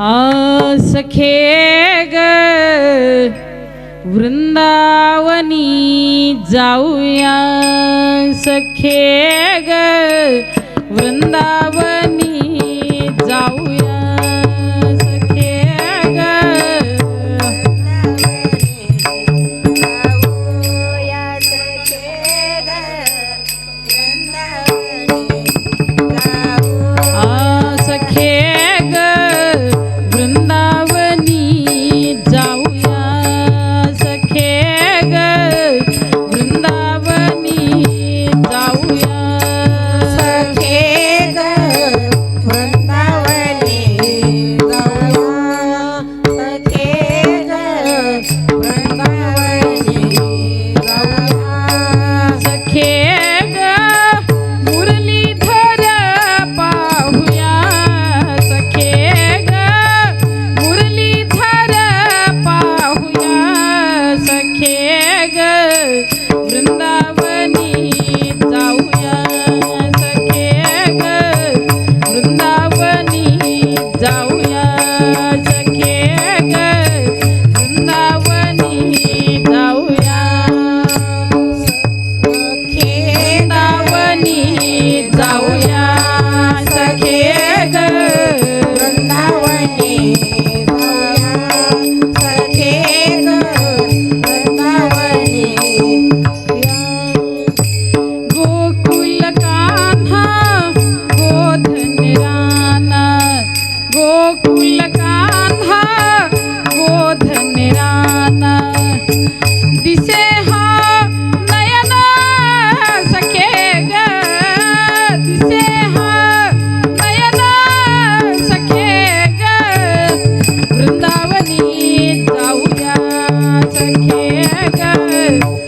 सखे ग वृंदावनी जाऊया सखे ग वृंदावनी जाऊया Brenda. सखे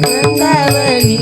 वृंदावनी